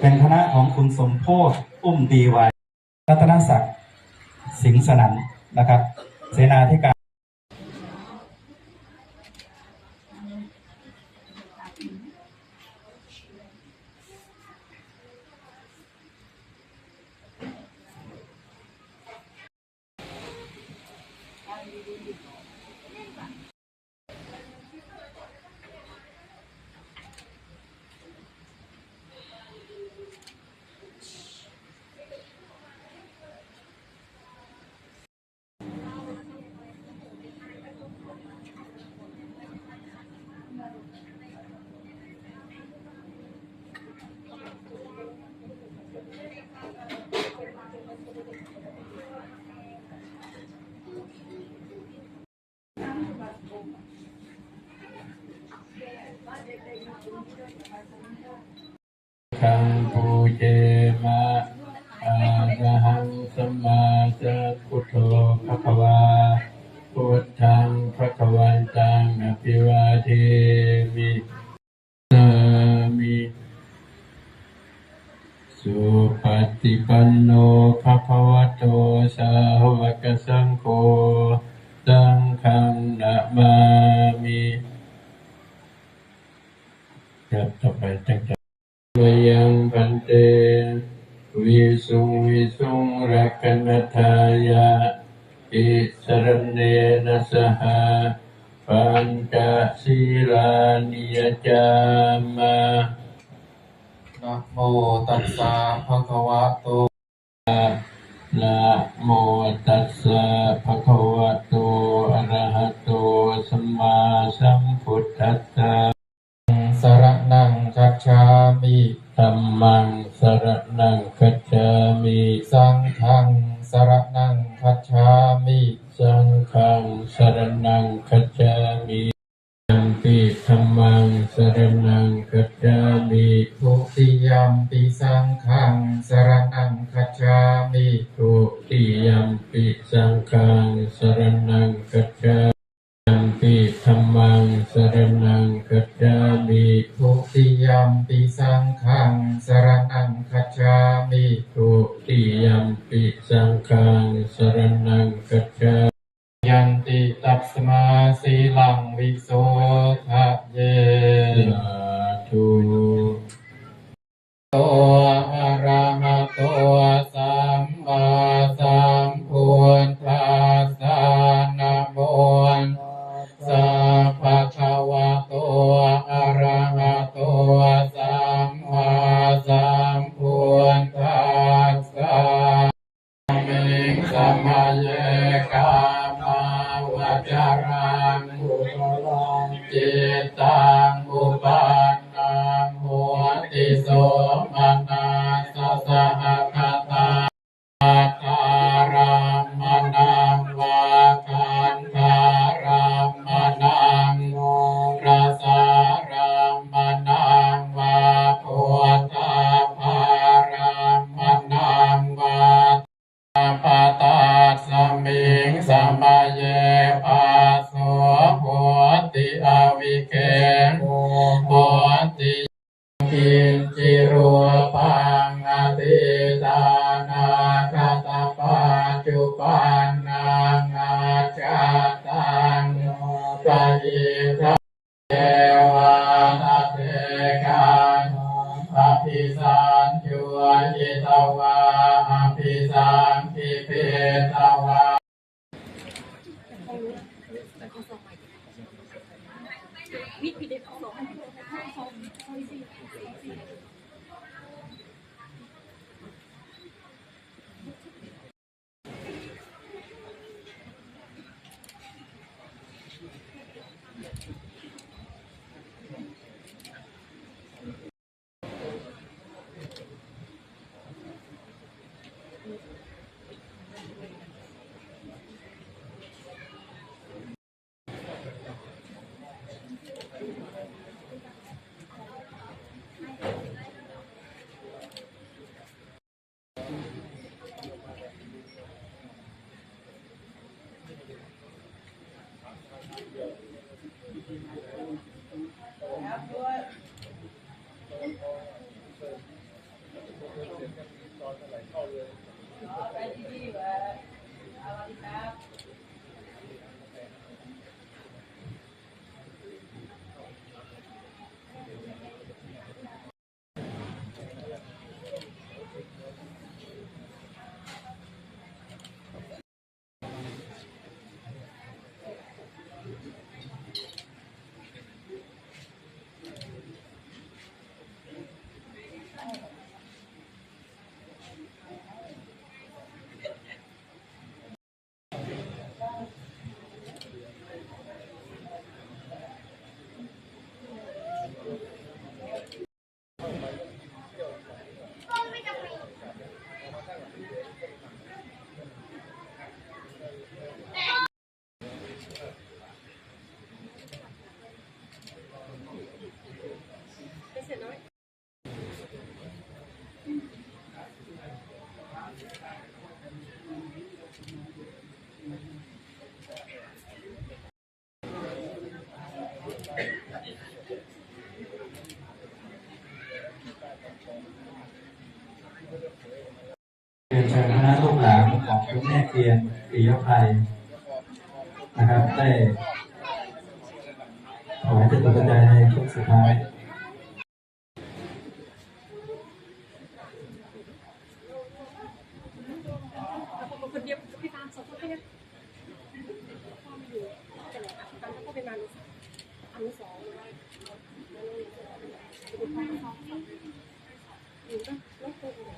เป็นคณะของคุณสมโพธอุ้มดีไวรัตนศักดิ์สิงห์สนันนะครับ เสนาธิการ ปฏิปันโนภะคะวะโตสาวกสังโฆสังฆนะมามิครับต่อไปตั้งใจวยังพันเตวิสุงวิสุงรักนัทายาอิสรเนนะสหาปัญจศีลานิยจามา นะโมตัสสะภะคะวะโตนะโมตัสสะภะคะวะโตอะระหะโตสัมมาสัมพุทธัสสะสรนังคัจฉามิธัมมังสรณังคัจฉามิสังฆังสรนังคัจฉามิสังฆังสรณังคัจฉามิ ยัมปิธัมมังสรณังคัจฉามิทุติยัมปิสังฆังสรนังคัจฉามิทุติยัมปิสังฆังสรณังคัจฉามิยัมปิธัมมังสรณังคัจฉามิทุติยัมปิสังฆังสรนังคัจฉามิทุติยัมปิสังฆังสรณัง งอุตรังจิตตา อภิสันจุยิตวาอภิสันทิเพตวา วิธีเด็ดของสอง อานของคุณแม่เกียนปิยภัยนะครับ ได้ถวายเป็นปัจจัยในช่วงสุดท้าย คนเดียวพี่ตามสองคนแค่พ่อไม่อยู่แต่ไหนอะตามก็เป็นมาอนุสองหรือว่าอยู่ก็แล้วตัว เม่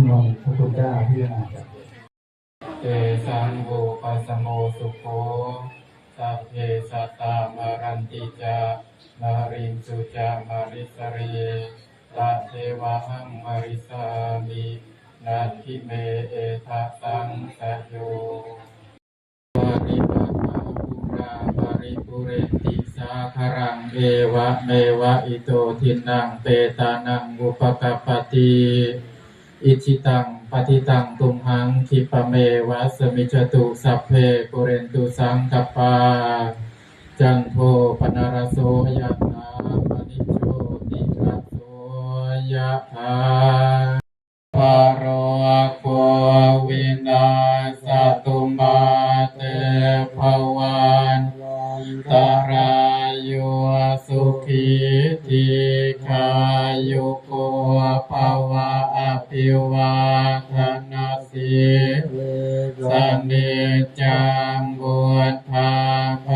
นวันพระพุทธเจ้าที่อาจจะเตสังโฆปัสสโมสุโขสัพเพสัตตามารันติจามารินสุจามาริสเรตาเทวะหังมาริสามินาทิเมเอทะสังสยโยปริปันนาภูราปริปุเรติสาคารังเอวะเมวะอิโตทินังเปตานังอุปกปปติ อิชิตังปฏิตังตุมหังคิปะเมวัสมิจตุสัพเพปุเรนตุสังกปปา จันโทปนารโสยะถาปนิโชติระโสยะถาปารโควินาสตุมา งบุทธาปจา